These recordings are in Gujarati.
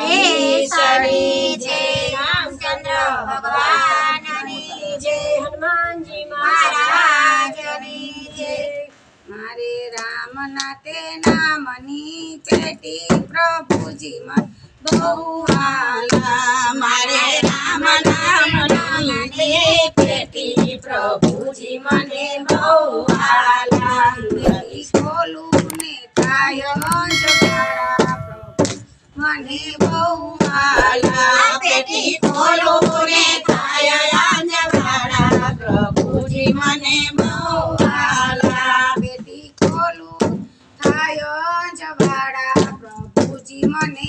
કેસરી જય રામચંદ્ર. તે નામની પેટી પ્રભુજી માં બહુ મારે રામ નામ નામની પ્રભુજી મને બહુ આલા. ખોલું ને કાયો જગાડા. મને બહુ માલા. પેટી ખોલો પ્રભુજી મને બહુ માલા. ખોલું કાયો પ્રભુજી મને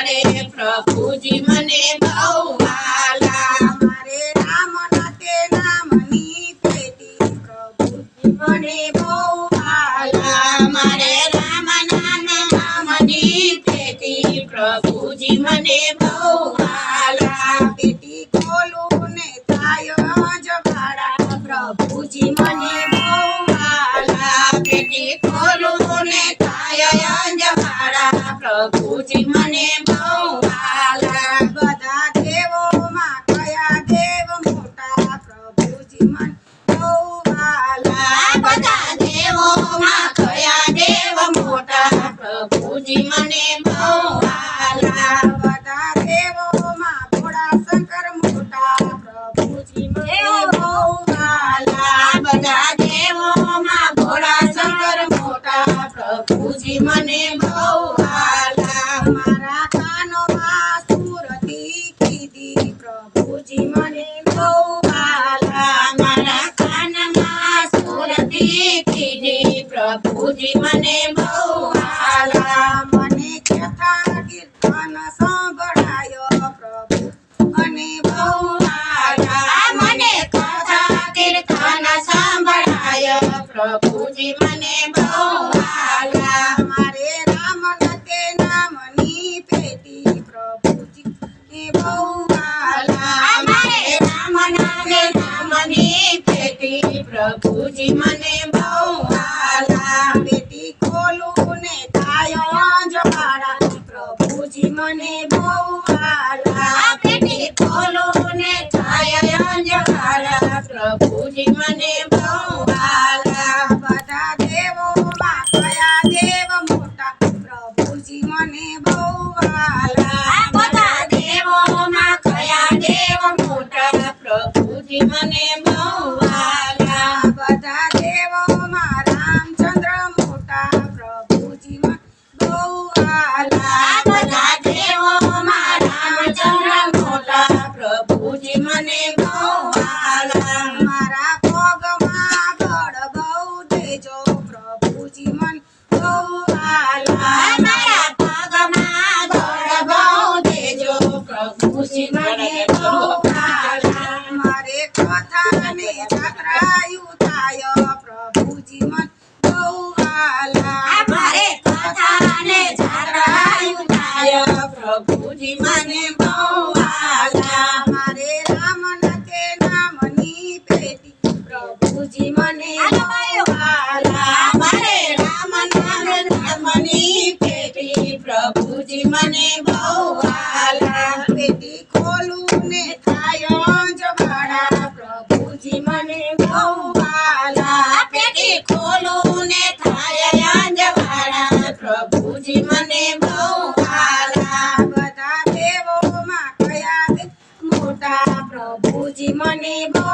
તારે પ્રભુજી મને બહુ ગુરુજી મને બહુ આલા. મને કથા કીર્તન સંભળાયો પ્રભુ. અને બહુ આલા. મને કથા કીર્તન સંભળાયો પ્રભુજી. મને પ્રભુજી મને બહુ આલા. પ્રભુજી મને બહુ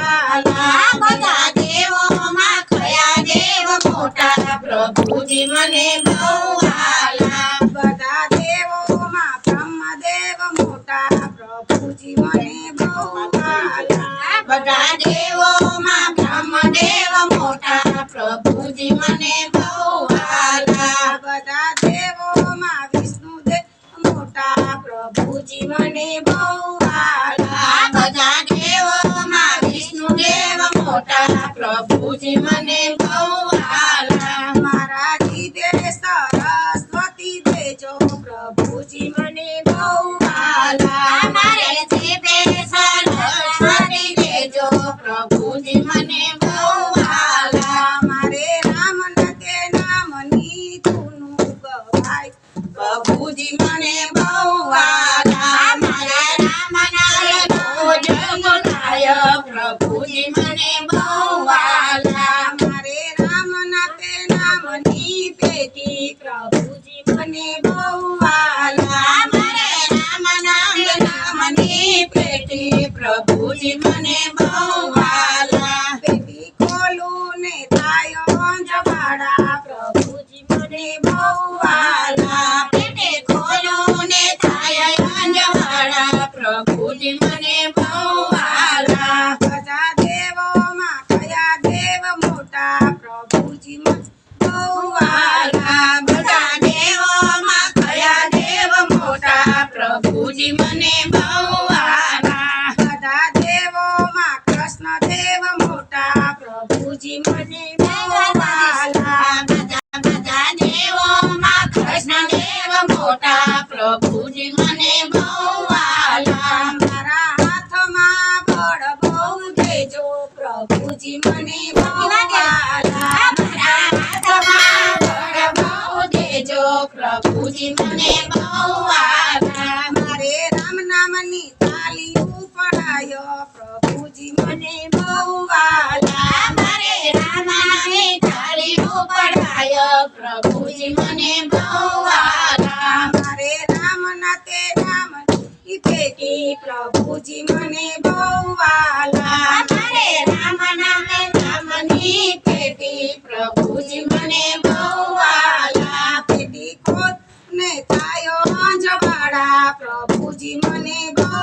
આલા. બધા દેવો માં કયા દેવ મોટા પ્રભુજી મને બહુ આલા. બધા દેવો માં બ્રહ્મદેવ મોટા પ્રભુજી મને બહુ આલા. બધા દેવો প্রভু যে মানে Rainbow. પ્રભુજી મને બહુવારા મારે રામ નામની તાલી ઉપડાયો. પ્રભુજી મને બહુવાલા. મારે રામ નામની તાલી ઉપડાયો. પ્રભુજી મને બહુવાલા. મારે રામ નાતે રામ ઈ પેટી. પ્રભુજી મને બહુવાલા. પ્રભુજી મને બહુ